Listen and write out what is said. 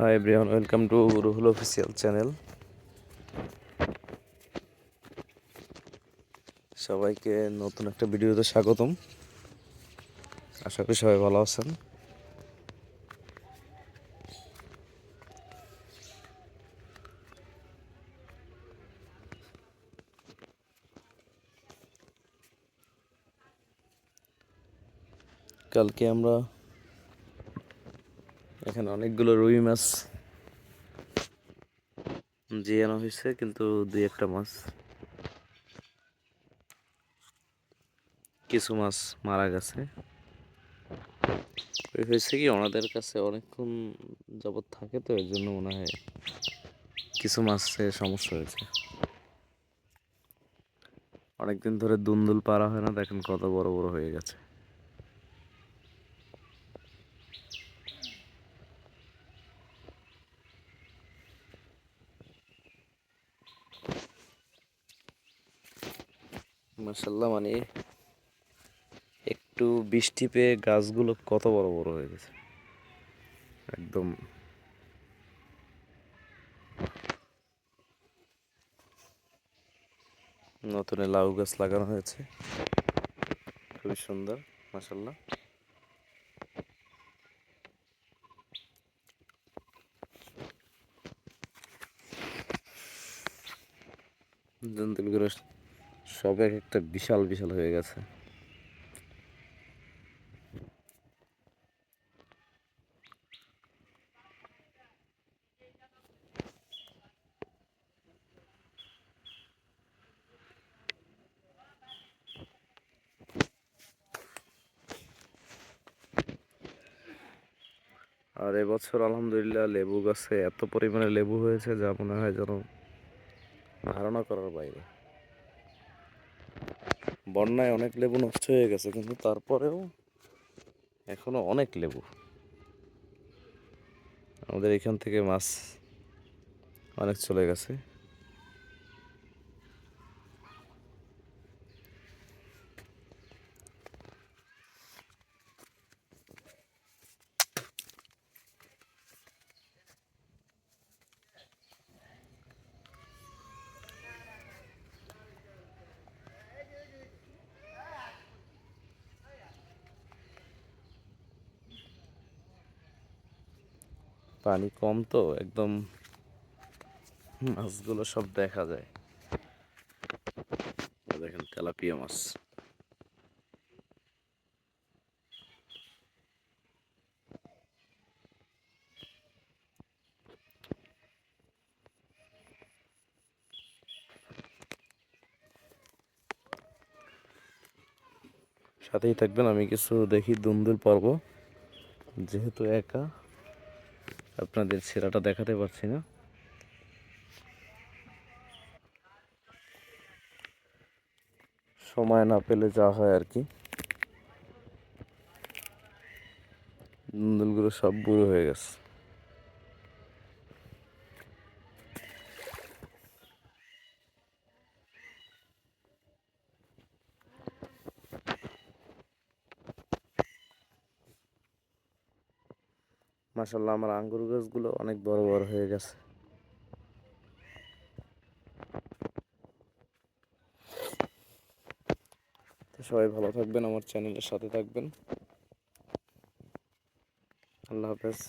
Hi everyone welcome to Ruhul official channel সবাইকে নতুন একটা ভিডিওতে স্বাগতম। আশা করি সবাই ভালো আছেন। কালকে আমরা এখানে অনেকগুলো রুই মাছ। জিয়ে আনা হয়েছে, কিন্তু দুই একটা মাছ। কিছু মাছ মারা গেছে। হয়েছে কি, ওনাদের কাছে অনেকক্ষণ যাবৎ থাকে তো এর জন্য মনে হয় কিছু মাছের সমস্যা হয়েছে। অনেকদিন ধরে দুন্দুল পারা হয় না, দেখেন কত বড় বড় হয়ে গেছে। মাসাল্লাহ মানে একটু বৃষ্টি পেয়ে গাছগুলো কত বড় বড় হয়ে গেছে। একদম। নতুন লাউ গাছ লাগানো হয়েছে। খুবই সুন্দর মাসাল্লাহ জন্তুগুলো সব এক একটা বিশাল বিশাল হয়ে গেছে। আর এবছর আলহামদুলিল্লাহ লেবু গাছে এত পরিমাণে লেবু হয়েছে যা মনে হয় যেন ধারণা করার বাইরে। বন্যায় অনেক লেবু নষ্ট হয়ে গেছে, কিন্তু তারপরেও এখনও অনেক লেবু। আমাদের এখান থেকে মাছ অনেক চলে গেছে। পানি কম তো, একদম মাছগুলো সব দেখা যায়। দেখেন তেলাপিয়া মাছ। সাথেই থাকবেন, আমি কিছু দেখি দুন্দুল পর্ব। যেহেতু একা আপনাদের সেরাটা দেখাতে পারছি না। সময় না পেলে যা হয় আর কি। নন্দুলগুলো সব বুড়ো হয়ে গেছে। মাসাল্লাহ আমার আঙ্গুর গাছগুলো অনেক বড় বড় হয়ে গেছে। তো সবাই ভালো থাকবেন, আমার চ্যানেলের সাথে থাকবেন। আল্লাহ হাফেজ।